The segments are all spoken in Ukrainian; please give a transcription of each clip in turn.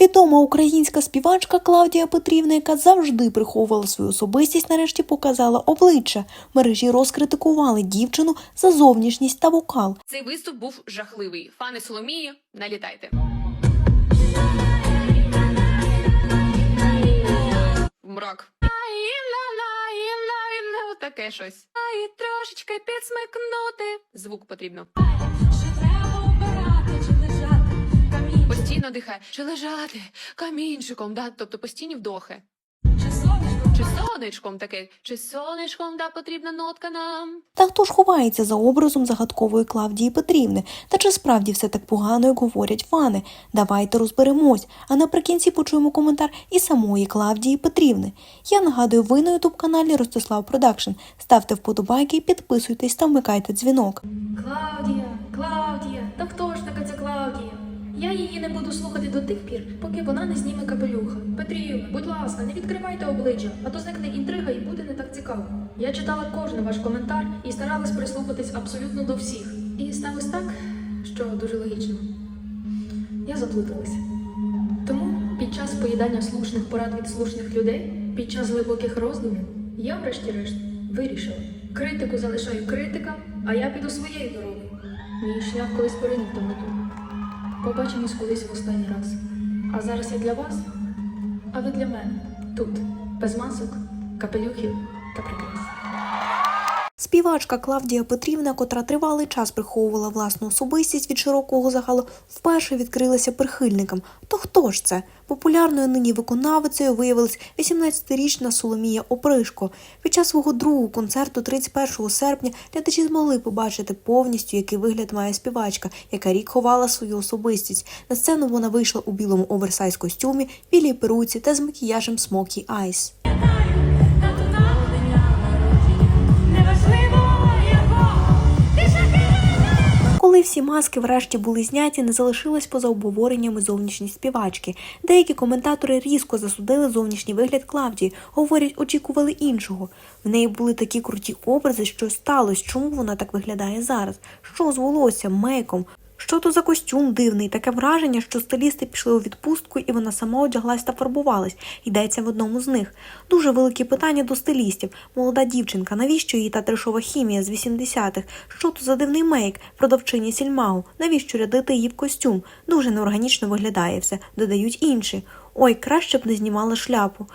Відома українська співачка Клавдія Петрівна, яка завжди приховувала свою особистість, нарешті показала обличчя. Мережі розкритикували дівчину за зовнішність та вокал. Цей виступ був жахливий. Фани Соломії, налітайте. Мрак. Таке щось. А і трошечки підсмикнути. Звук потрібно. Постійно дихає. Чи лежати камінчиком, да? тобто постійні вдохи. чи сонечко? Чи сонечком таке, чи сонечком, да, потрібна нотка нам. Та хто ж ховається за образом загадкової Клавдії Петрівни? Та чи справді все так погано, як говорять фани? Давайте розберемось. А наприкінці почуємо коментар і самої Клавдії Петрівни. Я нагадую, ви на ютуб каналі Ростислав Продакшн. Ставте вподобайки, підписуйтесь та вмикайте дзвінок. Клавдія, Клавдія, та хто ж така ця Клавдія? Я її не буду слухати до тих пір, поки вона не зніме капелюха. Петрівна, будь ласка, не відкривайте обличчя, а то зникне інтрига і буде не так цікаво. Я читала кожен ваш коментар і старалась прислухатись абсолютно до всіх. І сталося так, що дуже логічно. Я заплуталася. Тому під час поїдання слушних порад від слушних людей, під час глибоких роздумів, я, врешті-решт, вирішила. Критику залишаю критикам, а я піду своєю дорогою. Мій шлях колись поринув до. Побачимось колись в останній раз. А зараз я для вас, а ви для мене. Тут, без масок, капелюхів та прикрас. Співачка Клавдія Петрівна, котра тривалий час приховувала власну особистість від широкого загалу, вперше відкрилася прихильникам. То хто ж це? Популярною нині виконавицею виявилась 18-річна Соломія Опришко. Під час свого другого концерту 31 серпня глядачі змогли побачити повністю, який вигляд має співачка, яка рік ховала свою особистість. На сцену вона вийшла у білому оверсайз костюмі, білій перуці та з макіяжем Смокі Айс. Всі маски врешті були зняті, не залишилась поза обговореннями зовнішність співачки. Деякі коментатори різко засудили зовнішній вигляд Клавдії, говорять, очікували іншого. В неї були такі круті образи, що сталося, чому вона так виглядає зараз? Що з волоссям, мейком? Що то за костюм дивний? Таке враження, що стилісти пішли у відпустку і вона сама одяглась та фарбувалась. Йдеться в одному з них. Дуже великі питання до стилістів. Молода дівчинка, навіщо їй та трешова хімія з 80-х? Що то за дивний мейк? Продавчині сільмагу. Навіщо рядити її в костюм? Дуже неорганічно виглядає все. Додають інші. Ой, краще б не знімала шляпу.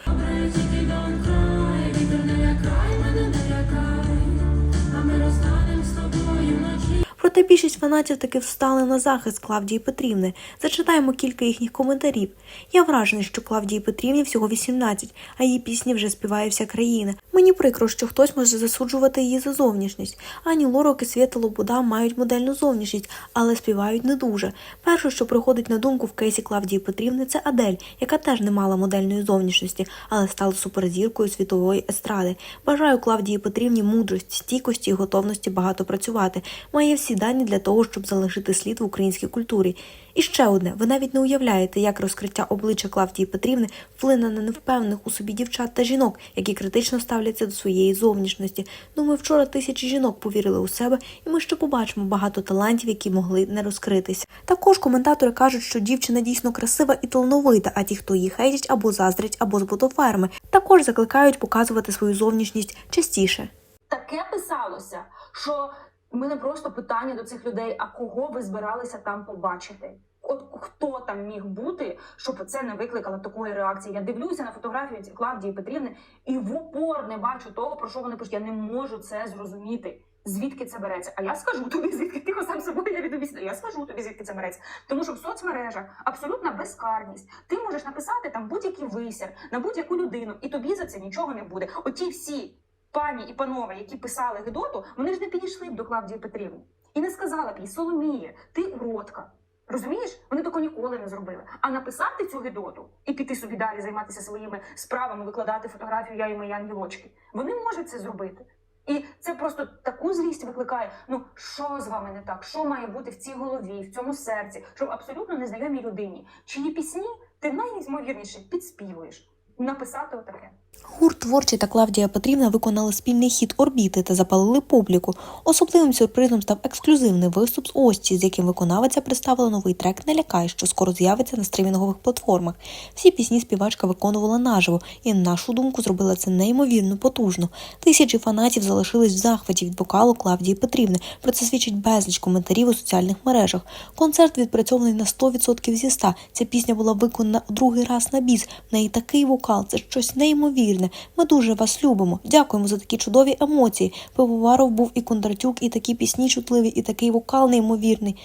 Більшість фанатів таки встали на захист Клавдії Петрівни. Зачитаємо кілька їхніх коментарів. Я вражений, що Клавдії Петрівні всього 18, а її пісні вже співає вся країна. Мені прикро, що хтось може засуджувати її за зовнішність. Ані Лорок і Свята Лобода мають модельну зовнішність, але співають не дуже. Перше, що приходить на думку в кейсі Клавдії Петрівни, це Адель, яка теж не мала модельної зовнішності, але стала суперзіркою світової естради. Бажаю Клавдії Петрівні мудрості, стійкості і готовності багато працювати. Має всі дані для того, щоб залишити слід в українській культурі. І ще одне: ви навіть не уявляєте, як розкриття обличчя Клавдії Петрівни вплине на невпевнених у собі дівчат та жінок, які критично ставляться до своєї зовнішності. Думаю, вчора тисячі жінок повірили у себе, і ми ще побачимо багато талантів, які могли не розкритися. Також коментатори кажуть, що дівчина дійсно красива і талановита, а ті, хто її хейтять або заздрять, або з ботоферми, також закликають показувати свою зовнішність частіше. таке писалося, що в мене просто питання до цих людей: а кого ви збиралися там побачити? От хто там міг бути, щоб це не викликало такої реакції? Я дивлюся на фотографію Клавдії Петрівни і в упор не бачу того, про що вони пишуть. Я не можу це зрозуміти. Звідки це береться? А я скажу тобі, звідки тихо сам собою я відобіся. Я скажу тобі, звідки це береться. Тому що в соцмережах абсолютна безкарність. Ти можеш написати там будь-який висір на будь-яку людину, і тобі за це нічого не буде. Оті всі пані і панове, які писали Гедоту, вони ж не підійшли б до Клавдії Петрівни і не сказала б їй Соломіє, ти уродка. Розумієш? Вони такого ніколи не зробили. А написати цю гидоту і піти собі далі займатися своїми справами, викладати фотографію я і мої ангелочки. Вони можуть це зробити. І це просто таку злість викликає. Ну що з вами не так? Що має бути в цій голові, в цьому серці, щоб абсолютно незнайомій людині, чиї пісні ти найімовірніше підспівуєш. Написати отаке. Гурт творчий та Клавдія Петрівна виконали спільний хіт орбіти та запалили публіку. Особливим сюрпризом став ексклюзивний виступ з Ості, з яким виконавиця представила новий трек Не лякай, що скоро з'явиться на стрімінгових платформах. Всі пісні співачка виконувала наживо, і на нашу думку зробила це неймовірно потужно. Тисячі фанатів залишились в захваті від вокалу Клавдії Петрівни. Про це свідчить безліч коментарів у соціальних мережах. Концерт відпрацьований на 100% зі 100. Ця пісня була виконана другий раз на біс. В неї такий вокал, це щось неймовірне. Ми дуже вас любимо. Дякуємо за такі чудові емоції. Пивоваров був і Кондратюк, і такі пісні чутливі, і такий вокал неймовірний.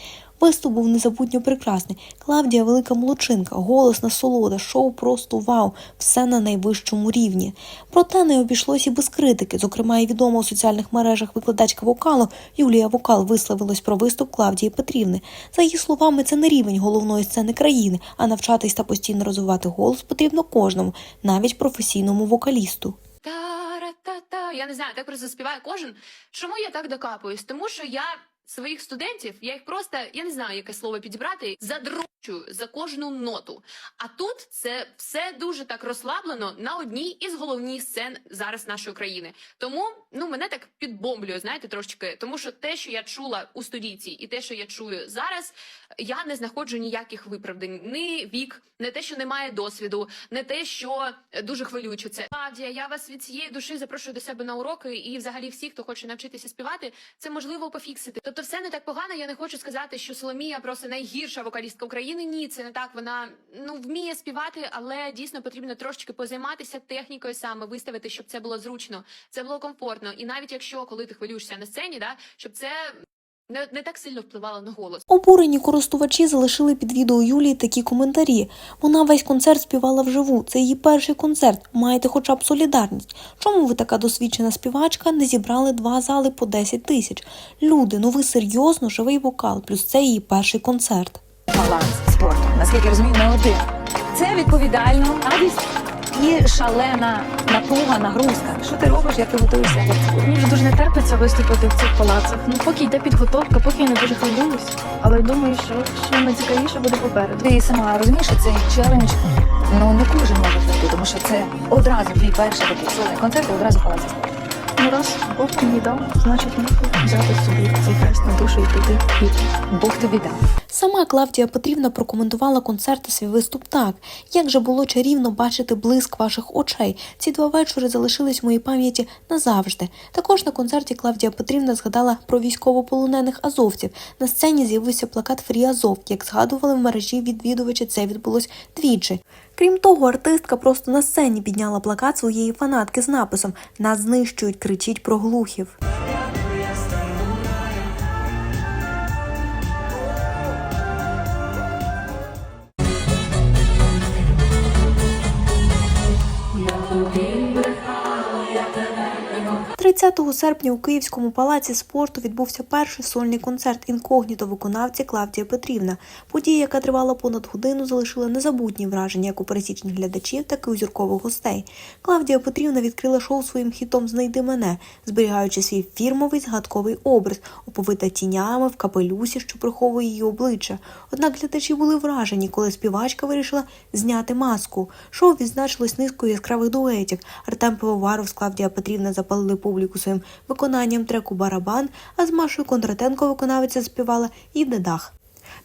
Виступ був незабутньо прекрасний. Клавдія велика молодчинка, голос насолода, шоу просто вау, все на найвищому рівні. Проте не обійшлось і без критики. Зокрема, і відома у соціальних мережах викладачка вокалу Юлія Вокал висловилась про виступ Клавдії Петрівни. За її словами, це не рівень головної сцени країни, а навчатись та постійно розвивати голос потрібно кожному, навіть професійному вокалісту. Та-ра-та-та. Я не знаю, так просто співає кожен. Чому я так докапуюсь? Тому що я своїх студентів, я їх просто, я не знаю, яке слово підібрати, задрочую за кожну ноту. А тут це все дуже так розслаблено на одній із головних сцен зараз нашої країни. Тому ну мене так підбомблює, знаєте, трошечки. Тому що те, що я чула у студійці, і те, що я чую зараз, я не знаходжу ніяких виправдань. Ні вік, не те, що немає досвіду, не те, що дуже хвилююче це. Клавдія, я вас від цієї душі запрошую до себе на уроки, і взагалі всі, хто хоче навчитися співати, це можливо пофіксити. Тобто, все не так погано. Я не хочу сказати, що Соломія просто найгірша вокалістка України. Ні, це не так. Вона ну вміє співати, але дійсно потрібно трошечки позайматися технікою саме виставити, щоб це було зручно, це було комфортно. І навіть якщо коли ти хвилюєшся на сцені, да щоб це не, не так сильно впливало на голос. Обурені користувачі залишили під відео Юлії такі коментарі. Вона весь концерт співала вживу. Це її перший концерт. Маєте хоча б солідарність. Чому ви така досвідчена співачка не зібрали два зали по 10 тисяч? Люди, ну ви серйозно живий вокал, плюс це її перший концерт. баланс спорту. Наскільки я розумію, не один. Це відповідально, радість і шалена напруга, нагрузка. Що ти робиш, як ти готуєшся? Мені вже дуже не терпиться виступити в цих палацах. Ну поки йде підготовка, поки я не дуже хвилююсь. Але думаю, що, що найцікавіше буде попереду. Ти сама розумієш, що цей челендж ну не кожен може пройти, тому що це одразу твій перший такий сольний концерт, і одразу палаці. Ну раз Бог мені дав, значить можу взяти собі цей хрест на душу і піти. І Бог тобі дав. Сама Клавдія Петрівна прокоментувала концерт та свій виступ так. Як же було чарівно бачити блиск ваших очей. Ці два вечори залишились в моїй пам'яті назавжди. Також на концерті Клавдія Петрівна згадала про військовополонених азовців. На сцені з'явився плакат Фрі Азов. Як згадували в мережі відвідувачі, це відбулось двічі. Крім того, артистка просто на сцені підняла плакат своєї фанатки з написом Нас знищують, кричіть про глухів. – 30 серпня у Київському палаці спорту відбувся перший сольний концерт інкогніто виконавці Клавдія Петрівна. Подія, яка тривала понад годину, залишила незабутні враження як у пересічних глядачів, так і у зіркових гостей. Клавдія Петрівна відкрила шоу своїм хітом Знайди мене, зберігаючи свій фірмовий згадковий образ, оповита тінями в капелюсі, що приховує її обличчя. Однак глядачі були вражені, коли співачка вирішила зняти маску. Шоу відзначилось низкою яскравих дуетів. Артем Пивоваров з Клавдія Петрівна запалили публіку своїм виконанням треку Барабан, а з Машою Кондратенко виконавиця співала і Дедах.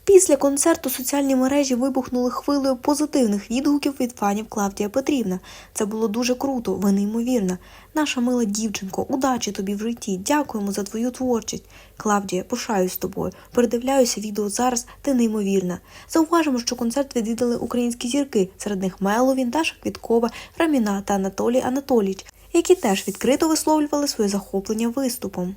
Після концерту соціальні мережі вибухнули хвилею позитивних відгуків від фанів Клавдія Петрівна. Це було дуже круто, ви неймовірна. Наша мила дівчинко, удачі тобі в житті. Дякуємо за твою творчість. Клавдія, пишаюсь тобою. Передивляюся відео зараз, ти неймовірна. Зауважимо, що концерт відвідали українські зірки, серед них Меловін, Даша Квіткова, Раміна та Анатолій Анатолійович, які теж відкрито висловлювали своє захоплення виступом.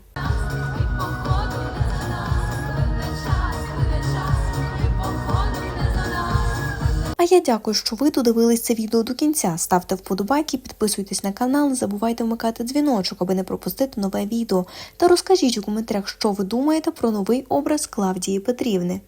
А я дякую, що ви додивились це відео до кінця. Ставте вподобайки, підписуйтесь на канал, не забувайте вмикати дзвіночок, аби не пропустити нове відео. Та розкажіть у коментарях, що ви думаєте про новий образ Клавдії Петрівни.